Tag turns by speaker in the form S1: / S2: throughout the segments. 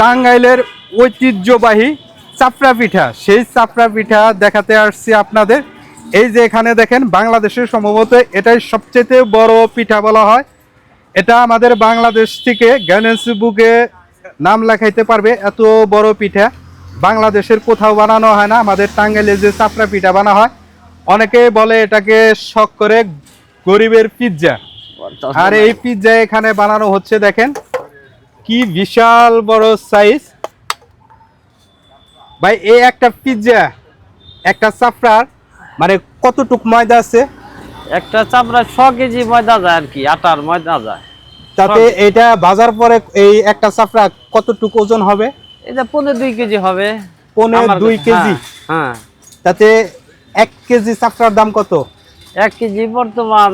S1: টাঙ্গাইলের ঐতিহ্যবাহী চাপড়া পিঠা। সেই চাপড়া পিঠা দেখাতে আসছি আপনাদের। এই যে এখানে দেখেন, বাংলাদেশের সম্ভবত এটাই সবচেয়ে বড় পিঠা বলা হয়। এটা আমাদের বাংলাদেশ থেকে গ্যানেস বুকে নাম লেখাইতে পারবে, এত বড় পিঠা। বাংলাদেশের কোথাও বানানো হয় না, আমাদের টাঙ্গাইলে যে চাপড়া পিঠা বানা হয়, অনেকে বলে এটাকে শখ করে গরিবের পিৎজা। আর এই পিৎজা এখানে বানানো হচ্ছে, দেখেন। কি বিশাল বড় সাইজ ভাই এই একটা পিৎজা একটা চাপড়ার মানে কতটুক ময়দা আছে?
S2: একটা চাপড়া ছ কেজি ময়দা যায় আর কি আটার ময়দা যায়।
S1: তাতে এটা বাজার পরে এই একটা চাপড়া কতটুকু ওজন হবে?
S2: এটা পনেরো দুই কেজি হবে।
S1: পৌনে
S2: আমার-
S1: দুই কেজি?
S2: হ্যাঁ, হ্যাঁ।
S1: তাতে এক কেজি চাপড়ার দাম কত?
S2: এক কেজি বর্তমান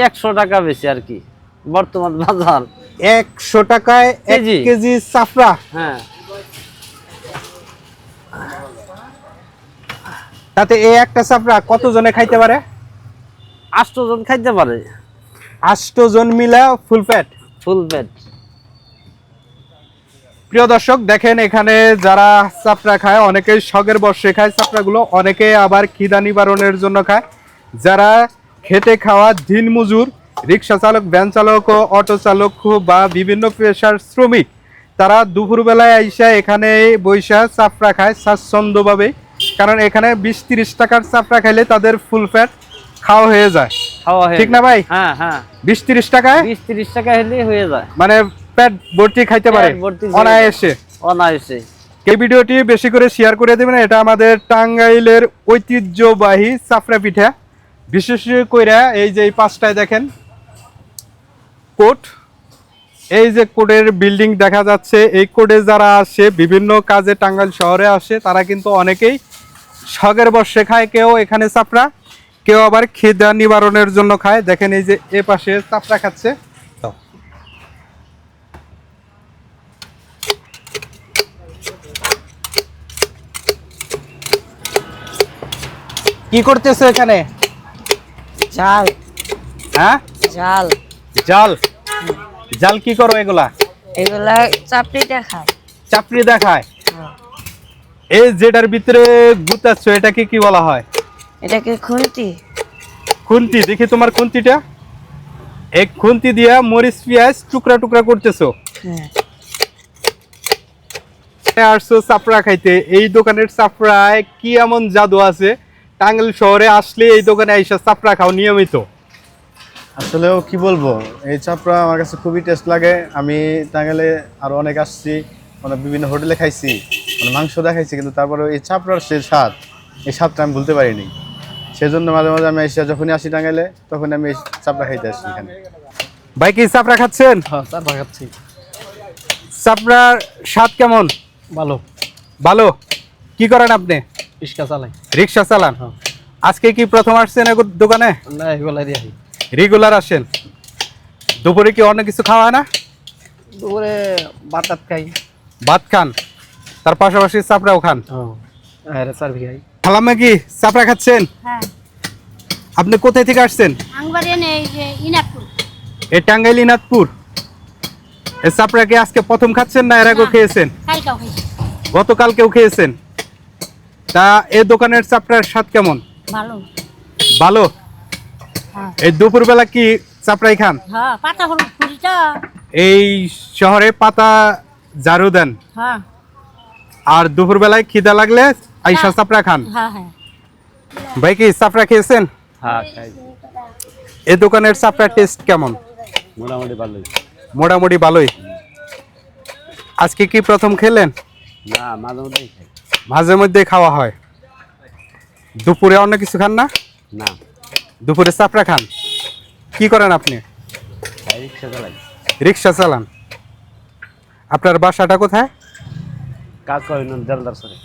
S2: একশো টাকা বেশি আর কি বর্তমান বাজার।
S1: একশো টাকায় এক
S2: কেজি।
S1: চাপড়া
S2: হ্যাঁ।
S1: তাতে এই একটা চাপড়া কত জনে খাইতে পারে?
S2: আষ্ট জন খাইতে পারে।
S1: আষ্ট জন মিলা ফুল প্যাট
S2: ফুল পেট
S1: প্রিয় দর্শক দেখেন এখানে যারা চাপড়া খায় অনেকে শখের বর্ষে খায়। চাপড়াগুলো অনেকে আবার খিদা নিবারণের জন্য খায়। যারা খেটে খাওয়া দিনমজুর রিক্সা চালক ভ্যান চালক অটো চালক বা বিভিন্ন পেশার শ্রমিক তারা দুপুরবেলায় আইসা এখানে বৈশা চাপড়া খায় স্বাচ্ছন্দ্যভাবে। কারণ এখানে বিশ তিরিশ টাকার চাপড়া খাইলে তাদের ফুল ফ্যাট খাওয়া হয়ে যায়। ঠিক না ভাই?
S2: হ্যাঁ হ্যাঁ।
S1: বিশ তিরিশ টাকায়?
S2: বিশ তিরিশ টাকা হলেই হয়ে যায়।
S1: মানে পেট ভর্তি খাইতে পারে। অনায়াসে।
S2: অনায়াসে।
S1: এই ভিডিওটি বেশি করে শেয়ার করে দেবেন এটা আমাদের টাঙ্গাইলের ঐতিহ্যবাহী চাপড়া পিঠা। বিশেষ করে এই যে এই পাঁচটায় দেখেন কোট এই যে কোডের বিল্ডিং দেখা যাচ্ছে এই কোডে যারা আসে বিভিন্ন কাজে টাঙ্গাইল শহরে আসে তারা কিন্তু অনেকেই শখের বর্ষে খায় কেউ এখানে চাপড়া কেউ আবার খিদা নিবারণের জন্য খায়। দেখেন এই যে এ পাশে চাপড়া খাচ্ছে। কি করতেছে এখানে?
S3: জাল
S1: হ্যাঁ?
S3: জাল
S1: জাল জাল কি করো এগুলা?
S3: এগুলা চাপড়িটা খায়
S1: চাপড়ি দেখায়?
S3: হ্যাঁ।
S1: এই যেটার ভিতরে গুতাচ্ছ এটাকে কি বলা হয়?
S3: এটাকে খুন্তি।
S1: খুন্তি দেখি তোমার খুন্তিটা। এক খুন্তি দিয়া মরিচ পেঁয়াজ টুকরা টুকরা করতেছো।
S3: হ্যাঁ।
S1: আসছো চাপড়া খাইতে। এই দোকানের চাপড়ায় কি এমন জাদু আছে? টাঙ্গাইল শহরে আসলে এই দোকানে আইসা চাপড়া খাও নিয়মিত।
S4: আসলেও কি বলব এই চাপড়া আমার কাছে খুবই টেস্ট লাগে। আমি টাঙ্গাইলে আরও অনেক আসছি মানে বিভিন্ন হোটেলে খাইছি মানে মাংস দেখাইছি কিন্তু তারপরে এই চাপড়ার সে স্বাদ এই স্বাদটা আমি ভুলতে পারিনি। সেজন্য মাঝে মাঝে আমি এসে যখনই আসি টাঙ্গাইলে তখন আমি এই চাপড়া খাইতে আসি এখানে।
S1: ভাই কি চাপড়া খাচ্ছেন?
S2: হ্যাঁ তার ভাগাচ্ছি
S1: চাপড়ার স্বাদ কেমন?
S2: ভালো।
S1: ভালো? কি করেন আপনি?
S2: রিক্সা চালাই।
S1: রিক্সা চালান? আজকে কি প্রথম আসছেন দোকানে?
S2: না এগুলা দিয়ে
S1: রেগুলার আসেন। দুপুরে কি অন্য কিছু খাওয়া হয় না?
S2: দুপুরে বাতাত খাই।
S1: ভাত খান। তার পাশাপাশি চাপড়াও খান।
S2: হ্যাঁ
S1: কি চাপড়া খাচ্ছেন?
S5: হ্যাঁ।
S1: আপনি কোথায় থেকে আসছেন? এই টাঙ্গাইল ইনাথপুর এই চাপড়া কি আজকে প্রথম খাচ্ছেন না এর আগেও খেয়েছেন? গতকালকেও খেয়েছেন। তা এই দোকানের চাপড়ার স্বাদ কেমন?
S5: ভালো।
S1: ভালো? এই দুপুরবেলা কি চাপড়াই খান?
S5: হ্যাঁ পাতা
S1: এই শহরে পাতা ঝাড়ু দেন।
S5: হ্যাঁ।
S1: আর দুপুরবেলায় খিদা লাগলে আইসা। চাপড়া খান।
S5: হ্যাঁ হ্যাঁ।
S1: ভাই কি চাপড়া খেয়েছেন?
S2: হ্যাঁ
S1: এই দোকানের চাপড়ার টেস্ট কেমন?
S2: মোটামুটি ভালোই।
S1: মোটামুটি ভালোই। আজকে কি প্রথম খেলেন?
S2: না মাঝে মধ্যেই খাই।
S1: মাঝে মধ্যে খাওয়া হয়। দুপুরে অন্য কিছু খান না?
S2: না।
S1: দুপুরে চাপড়া খান। কি করেন আপনি?
S2: রিক্সা
S1: চালান। আপনার বাসাটা কোথায়?
S2: না জলদার সরে